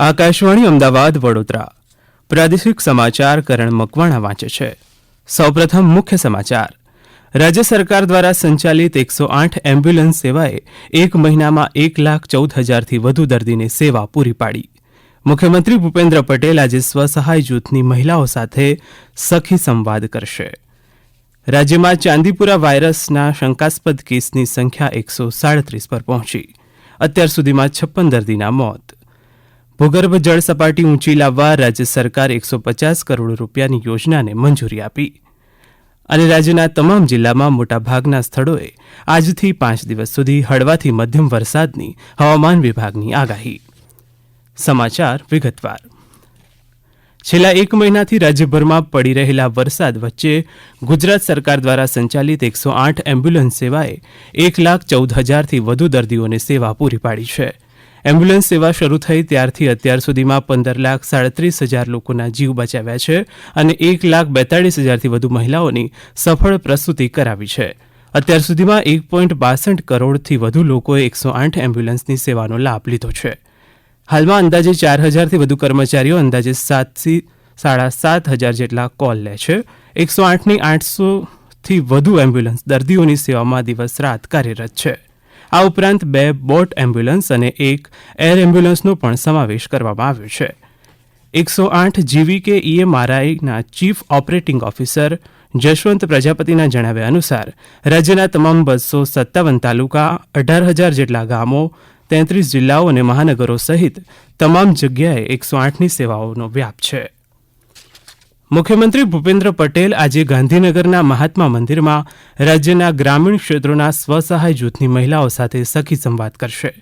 આકાશવાણી અમદાવાદ, વડોદરા. પ્રાદેશિક સમાચાર કરણ મકવાણા વાંચે છે. સૌપ્રથમ મુખ્ય સમાચાર. રાજ્ય સરકાર દ્વારા સંચાલિત એકસો આઠ એમ્બ્યુલન્સ સેવાએ એક મહિનામાં એક લાખ ચૌદ હજારથી વધુ દર્દીને સેવા પૂરી પાડી. મુખ્યમંત્રી ભૂપેન્દ્ર પટેલ આજે સ્વસહાય જૂથની મહિલાઓ સાથે સખી સંવાદ કરશે. રાજ્યમાં ચાંદીપુરા વાયરસના શંકાસ્પદ કેસની સંખ્યા એકસો સાડત્રીસ પર પહોંચી. અત્યાર સુધીમાં છપ્પન દર્દીના મોત. ભૂગર્ભ જળ સપાટી ઊંચી લાવવા રાજ્ય સરકાર એકસો પચાસ કરોડ રૂપિયાની યોજનાને મંજૂરી આપી. અને રાજ્યના તમામ જિલ્લામાં મોટાભાગના સ્થળોએ આજથી પાંચ દિવસ સુધી હળવાથી મધ્યમ વરસાદની હવામાન વિભાગની આગાહી. સમાચાર વિગતવાર. છેલ્લા એક મહિનાથી રાજ્યભરમાં પડી રહેલા વરસાદ વચ્ચે ગુજરાત સરકાર દ્વારા સંચાલિત એકસો આઠ એમ્બ્યુલન્સ સેવાએ એક લાખ ચૌદ હજારથી વધુ દર્દીઓને સેવા પૂરી પાડી છે. એમ્બ્યુલન્સ સેવા શરૂ થઈ ત્યારથી અત્યાર સુધીમાં પંદર લાખ સાડત્રીસ હજાર લોકોના જીવ બચાવ્યા છે અને એક લાખ બેતાળીસ હજારથી વધુ મહિલાઓની સફળ પ્રસ્તુતિ કરાવી છે. અત્યાર સુધીમાં એક પોઈન્ટ બાસઠ કરોડથી વધુ લોકોએ એકસો આઠ એમ્બ્યુલન્સની સેવાનો લાભ લીધો છે. હાલમાં અંદાજે ચાર હજારથી વધુ કર્મચારીઓ અંદાજે સાતથી સાડા સાત હજાર જેટલા કોલ લે છે. એકસો આઠની આઠસોથી વધુ એમ્બ્યુલન્સ દર્દીઓની સેવામાં દિવસ રાત કાર્યરત છે. આ ઉપરાંત બે બોટ એમ્બ્યુલન્સ અને એક એર એમ્બ્યુલન્સનો પણ સમાવેશ કરવામાં આવ્યો છે. એકસો આઠ જીવી કે ઈએમઆરઆઈના ચીફ ઓપરેટિંગ ઓફિસર જશવંત પ્રજાપતિના જણાવ્યા અનુસાર, રાજ્યના તમામ બસો સત્તાવન તાલુકા, અઢાર હજાર જેટલા ગામો, તેત્રીસ જિલ્લાઓ અને મહાનગરો સહિત તમામ જગ્યાએ એકસો આઠની સેવાઓનો વ્યાપ છે. મુખ્યમંત્રી ભૂપેન્દ્ર પટેલ આજે ગાંધીનગરના મહાત્મા મંદિરમાં રાજ્યના ગ્રામીણ ક્ષેત્રોના સ્વસહાય જૂથની મહિલાઓ સાથે સખી સંવાદ કરશે.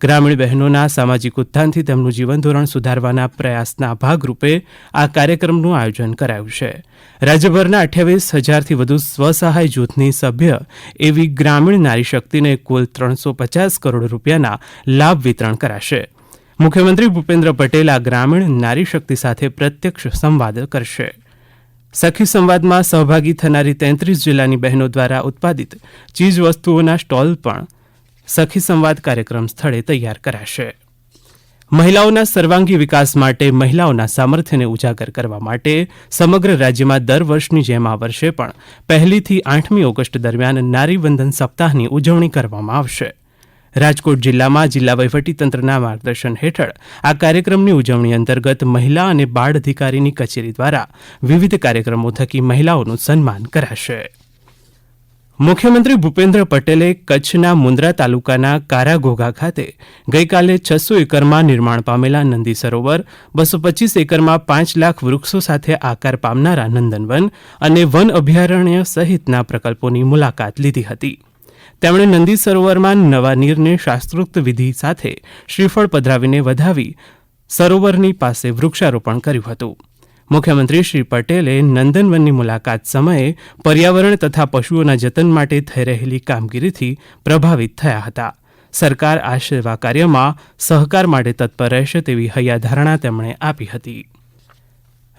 ગ્રામીણ બહેનોના સામાજિક ઉત્થાનથી તેમનું જીવનધોરણ સુધારવાના પ્રયાસના ભાગરૂપે આ કાર્યક્રમનું આયોજન કરાયું છે. રાજ્યભરના અઠ્યાવીસ હજારથી વધુ સ્વસહાય જૂથની સભ્ય એવી ગ્રામીણ નારી શક્તિને કુલ ત્રણસો પચાસ કરોડ રૂપિયાના લાભ વિતરણ કરાશે. મુખ્યમંત્રી ભૂપેન્દ્ર પટેલ આ ગ્રામીણ નારી શક્તિ સાથે પ્રત્યક્ષ સંવાદ કરશે. સખી સંવાદમાં સહભાગી થનારી તેત્રીસ જિલ્લાની બહેનો દ્વારા ઉત્પાદિત ચીજ વસ્તુઓના સ્ટોલ પણ સખી સંવાદ કાર્યક્રમ સ્થળે તૈયાર કરાશે. મહિલાઓના સર્વાંગી વિકાસ માટે મહિલાઓના સામર્થ્યને ઉજાગર કરવા માટે સમગ્ર રાજ્યમાં દર વર્ષની જેમ આ વર્ષે પણ પહેલીથી આઠમી ઓગસ્ટ દરમિયાન નારી વંદન સપ્તાહની ઉજવણી કરવામાં આવશે. રાજકોટ જિલ્લામાં જિલ્લા વહીવટીતંત્રના માર્ગદર્શન હેઠળ આ કાર્યક્રમની ઉજવણી અંતર્ગત મહિલા અને બાળ અધિકારીની કચેરી દ્વારા વિવિધ કાર્યક્રમો થકી મહિલાઓનું સન્માન કરાશે. મુખ્યમંત્રી ભૂપેન્દ્ર પટેલે કચ્છના મુન્દ્રા તાલુકાના કારાઘોઘા ખાતે ગઈકાલે છસો એકરમાં નિર્માણ પામેલા નંદી સરોવર, બસો પચીસ એકરમાં પાંચ લાખ વૃક્ષો સાથે આકાર પામનારા નંદનવન અને વન અભયારણ્ય સહિતના પ્રકલ્પોની મુલાકાત લીધી હતી. તેમણે નંદી સરોવરમાં નવા નીરને શાસ્ત્રોક્ત વિધિ સાથે શ્રીફળ પધરાવીને વધાવી સરોવરની પાસે વૃક્ષારોપણ કર્યું હતું. મુખ્યમંત્રી શ્રી પટેલે નંદનવનની મુલાકાત સમયે પર્યાવરણ તથા પશુઓના જતન માટે થઈ રહેલી કામગીરીથી પ્રભાવિત થયા હતા. સરકાર આ સેવા કાર્યમાં સહકાર માટે તત્પર રહેશે તેવી હૈયાધારણા તેમણે આપી હતી.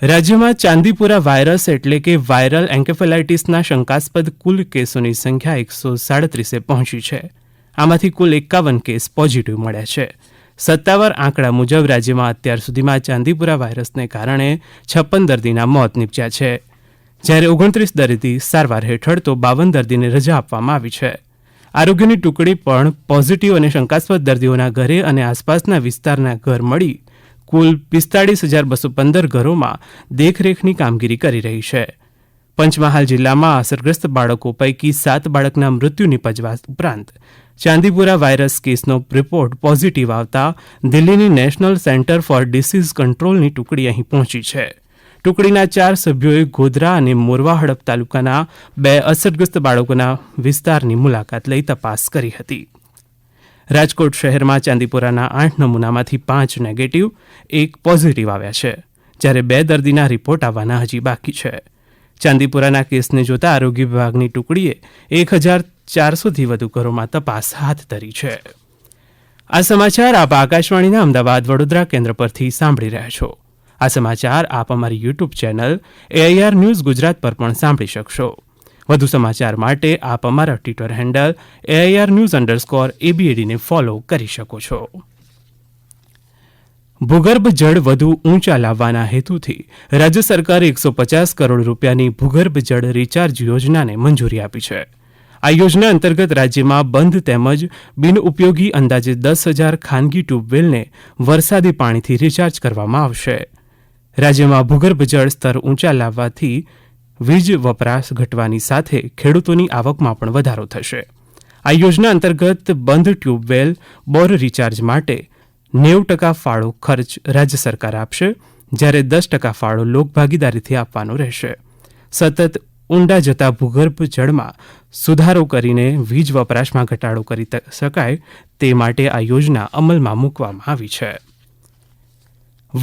રાજ્યમાં ચાંદીપુરા વાયરસ એટલે કે વાયરલ એન્કેફેલાઇટીસના શંકાસ્પદ કુલ કેસોની સંખ્યા એકસો સાડત્રીસે પહોંચી છે. આમાંથી કુલ એકાવન કેસ પોઝિટિવ મળ્યા છે. સત્તાવાર આંકડા મુજબ રાજ્યમાં અત્યાર સુધીમાં ચાંદીપુરા વાયરસને કારણે છપ્પન દર્દીના મોત નીપજ્યા છે. જ્યારે ઓગણત્રીસ દર્દી સારવાર હેઠળ તો બાવન દર્દીને રજા આપવામાં આવી છે. આરોગ્યની ટુકડી પણ પોઝિટિવ અને શંકાસ્પદ દર્દીઓના ઘરે અને આસપાસના વિસ્તારના ઘર મળી કુલ પિસ્તાળીસ હજાર બસો પંદર ઘરોમાં દેખરેખની કામગીરી કરી રહી છે. પંચમહાલ જિલ્લામાં અસરગ્રસ્ત બાળકો પૈકી સાત બાળકના મૃત્યુ નિપજવા ઉપરાંત ચાંદીપુરા વાયરસ કેસનો રિપોર્ટ પોઝિટિવ આવતા દિલ્હીની નેશનલ સેન્ટર ફોર ડિસીઝ કંટ્રોલની ટુકડી અહીં પહોંચી છે. ટુકડીના ચાર સભ્યોએ ગોધરા અને મોરવા હડપ તાલુકાના બે અસરગ્રસ્ત બાળકોના વિસ્તારની મુલાકાત લઈ તપાસ કરી હતી. રાજકોટ શહેરમાં ચાંદીપુરાના આઠ નમૂનામાંથી પાંચ નેગેટિવ એક પોઝિટિવ આવ્યા છે, જ્યારે બે દર્દીના રિપોર્ટ આવવાના હજી બાકી છે. ચાંદીપુરાના કેસને જોતા આરોગ્ય વિભાગની ટુકડીએ એક હજાર ચારસોથી વધુ ઘરોમાં તપાસ હાથ ધરી છે. આ સમાચાર આપ આકાશવાણીના અમદાવાદ વડોદરા કેન્દ્ર પરથી સાંભળી રહ્યા છો. આ સમાચાર આપ અમારી YouTube channel AIR news Gujarat પર પણ સાંભળી શકશો. વધુ સમાચાર માટે આપ અમારા Twitter handle AIR news underscore એબીએડીને follow કરી શકો છો. ભૂગર્ભ જળ વધુ ઊંચા લાવવાના હેતુથી રાજ્ય સરકારે એકસો પચાસ કરોડ રૂપિયાની ભૂગર્ભ જળ રિચાર્જ યોજનાને મંજૂરી આપી છે. આ યોજના અંતર્ગત રાજ્યમાં બંધ તેમજ બિનઉપયોગી અંદાજે દસ હજાર ખાનગી ટ્યુબવેલને વરસાદી પાણીથી રિચાર્જ કરવામાં આવશે. રાજ્યમાં ભૂગર્ભ જળ સ્તર ઊંચા લાવવાથી વીજ વપરાશ ઘટવાની સાથે ખેડૂતોની આવકમાં પણ વધારો થશે. આ યોજના અંતર્ગત બંધ ટ્યુબવેલ, બોર રિચાર્જ માટે નેવું ટકા ફાળો ખર્ચ રાજ્ય સરકાર આપશે, જ્યારે દસ ટકા ફાળો લોકભાગીદારીથી આપવાનો રહેશે. સતત ઊંડા જતા ભૂગર્ભ જળમાં સુધારો કરીને વીજ વપરાશમાં ઘટાડો કરી શકાય તે માટે આ યોજના અમલમાં મૂકવામાં આવી છે.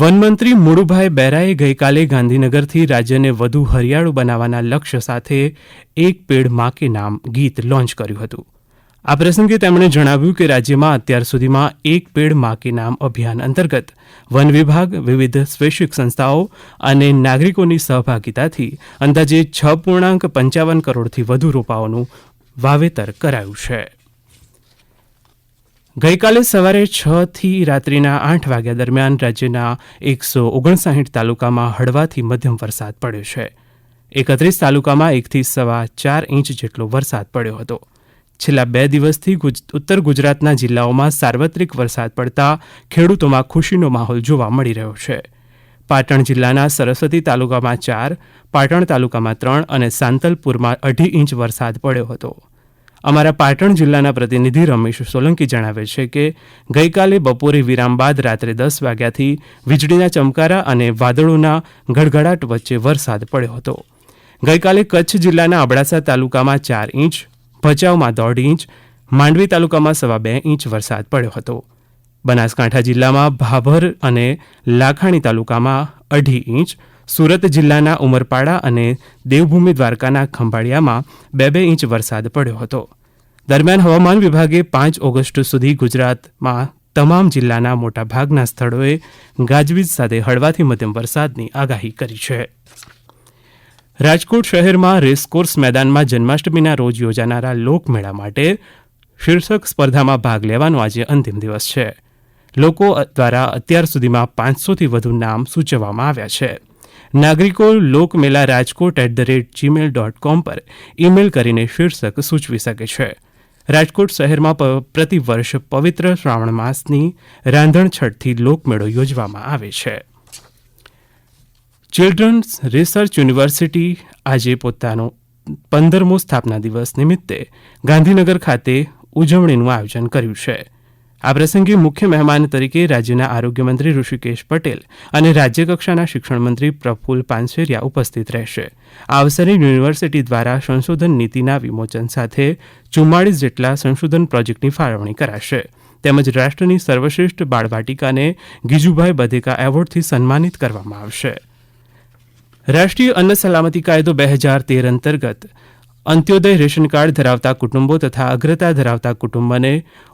વનમંત્રી મુળુભાઈ બેરાએ ગઈકાલે ગાંધીનગરથી રાજ્યને વધુ હરિયાળું બનાવવાના લક્ષ્ય સાથે એક પેડમાં કે નામ ગીત લોન્ચ કર્યું હતું. આ પ્રસંગે તેમણે જણાવ્યું કે રાજ્યમાં અત્યાર સુધીમાં એક પેડમાં કે નામ અભિયાન અંતર્ગત વન વિભાગ, વિવિધ સ્વૈચ્છિક સંસ્થાઓ અને નાગરિકોની સહભાગિતાથી અંદાજે છ પૂર્ણાંક પંચાવન કરોડથી વધુ રોપાઓનું વાવેતર કરાયું છે. ગઈકાલે સવારે છ થી રાત્રિના આઠ વાગ્યા દરમિયાન રાજ્યના એકસો ઓગણસાઠ તાલુકામાં હળવાથી મધ્યમ વરસાદ પડ્યો છે. એકત્રીસ તાલુકામાં એકથી સવા ચાર ઇંચ જેટલો વરસાદ પડ્યો હતો. છેલ્લા બે દિવસથી ઉત્તર ગુજરાતના જિલ્લાઓમાં સાર્વત્રિક વરસાદ પડતા ખેડૂતોમાં ખુશીનો માહોલ જોવા મળી રહ્યો છે. પાટણ જિલ્લાના સરસ્વતી તાલુકામાં ચાર, પાટણ તાલુકામાં ત્રણ અને સાંતલપુરમાં અઢી ઇંચ વરસાદ પડ્યો હતો. અમારા પાટણ જિલ્લાના પ્રતિનિધિ રમેશ સોલંકી જણાવે છે કે ગઈકાલે બપોરે વિરામ બાદ રાત્રે દસ વાગ્યાથી વીજળીના ચમકારા અને વાદળોના ગડગડાટ વચ્ચે વરસાદ પડ્યો હતો. ગઈકાલે કચ્છ જિલ્લાના અબડાસા તાલુકામાં ચાર ઇંચ, ભચાઉમાં દોઢ ઇંચ, માંડવી તાલુકામાં સવા બે ઇંચ વરસાદ પડ્યો હતો. બનાસકાંઠા જિલ્લામાં ભાભર અને લાખાણી તાલુકામાં અઢી ઇંચ સુરત જિલ્લાના ઉમરપાડા અને દેવભૂમિ દ્વારકાના ખંભાળિયામાં બે બે ઇંચ વરસાદ પડ્યો હતો. દરમિયાન હવામાન વિભાગે પાંચ ઓગસ્ટ સુધી ગુજરાતમાં તમામ જિલ્લાના મોટાભાગના સ્થળોએ ગાજવીજ સાથે હળવાથી મધ્યમ વરસાદની આગાહી કરી છે. રાજકોટ શહેરમાં રેસકોર્સ મેદાનમાં જન્માષ્ટમીના રોજ યોજાનારા લોકમેળા માટે શીર્ષક સ્પર્ધામાં ભાગ લેવાનો આજે અંતિમ દિવસ છે. લોકો દ્વારા અત્યાર સુધીમાં પાંચસોથી વધુ નામ સૂચવવામાં આવ્યા છે. નાગરિકો Lokmela Rajkot at the rate Gmail dot com પર ઇમેલ કરીને શીર્ષક સૂચવી શકે છે. રાજકોટ શહેરમાં પ્રતિવર્ષ પ્રતિ વર્ષ પવિત્ર શ્રાવણ માસની રાંધણછઠથી લોકમેળો યોજવામાં આવે છે. ચિલ્ડ્રન્સ રિસર્ચ યુનિવર્સિટી આજે પોતાનો પંદરમો સ્થાપના દિવસ નિમિત્તે ગાંધીનગર ખાતે ઉજવણીનું આયોજન કર્યું છે. આ પ્રસંગે મુખ્ય મહેમાન તરીકે રાજ્યના આરોગ્યમંત્રી ઋષિકેશ પટેલ અને રાજ્યકક્ષાના શિક્ષણમંત્રી પ્રફુલ પાનસેરિયા ઉપસ્થિત રહેશે. આ અવસરે યુનિવર્સિટી દ્વારા સંશોધન નીતિના વિમોચન સાથે ચુમ્માળીસ જેટલા સંશોધન પ્રોજેક્ટની ફાળવણી કરાશે. તેમજ રાષ્ટ્રની સર્વશ્રેષ્ઠ બાળવાટિકાને ગીજુભાઈ બધેકા એવોર્ડથી સન્માનિત કરવામાં આવશે. રાષ્ટ્રીય અન્ન સલામતી કાયદો બે હજાર તેર અંતર્ગત અંત્યોદય રેશન કાર્ડ ધરાવતા કુટુંબો તથા અગ્રતા ધરાવતા કુટુંબને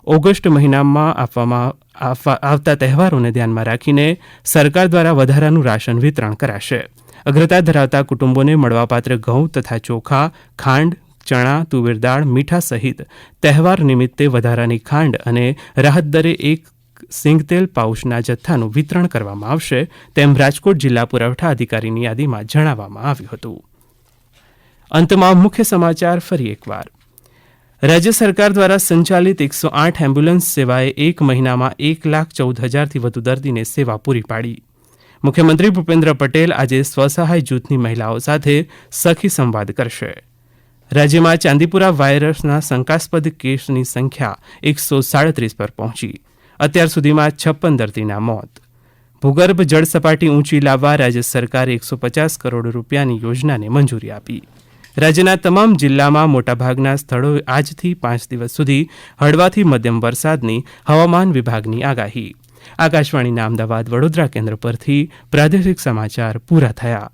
ઓગસ્ટ મહિનામાં આપવામાં આવતા તહેવારોને ધ્યાનમાં રાખીને સરકાર દ્વારા વધારાનું રાશન વિતરણ કરાશે. અગ્રતા ધરાવતા કુટુંબોને મળવાપાત્ર ઘઉં તથા ચોખા, ખાંડ, ચણા, તુવેર દાળ, મીઠા સહિત તહેવાર નિમિત્તે વધારાની ખાંડ અને રાહત દરે એક સિંગતેલ પાઉચના જથ્થાનું વિતરણ કરવામાં આવશે, તેમ રાજકોટ જિલ્લા પુરવઠા અધિકારીની યાદીમાં જણાવવામાં આવ્યું હતું. અંતમાં મુખ્ય સમાચાર ફરી એકવાર. રાજ્ય સરકાર દ્વારા સંચાલિત એકસો આઠ એમ્બ્યુલન્સ સેવાએ એક મહિનામાં એક લાખ ચૌદ હજારથી વધુ દર્દીને સેવા પૂરી પાડી. મુખ્યમંત્રી ભૂપેન્દ્ર પટેલ આજે સ્વસહાય જૂથની મહિલાઓ સાથે સખી સંવાદ કરશે. રાજ્યમાં ચાંદીપુરા વાયરસના શંકાસ્પદ કેસની સંખ્યા એકસો સાડત્રીસ પર પહોંચી. અત્યાર સુધીમાં છપ્પન દર્દીના મોત. ભૂગર્ભ જળ સપાટી ઊંચી લાવવા રાજ્ય સરકારે એકસો પચાસ કરોડ રૂપિયાની યોજનાને મંજૂરી આપી. રાજ્યના તમામ જિલ્લામાં મોટાભાગના સ્થળોએ આજથી પાંચ દિવસ સુધી હળવાથી મધ્યમ વરસાદની હવામાન વિભાગની આગાહી. આકાશવાણીના અમદાવાદ વડોદરા કેન્દ્ર પરથી પ્રાદેશિક સમાચાર પૂરા થયા.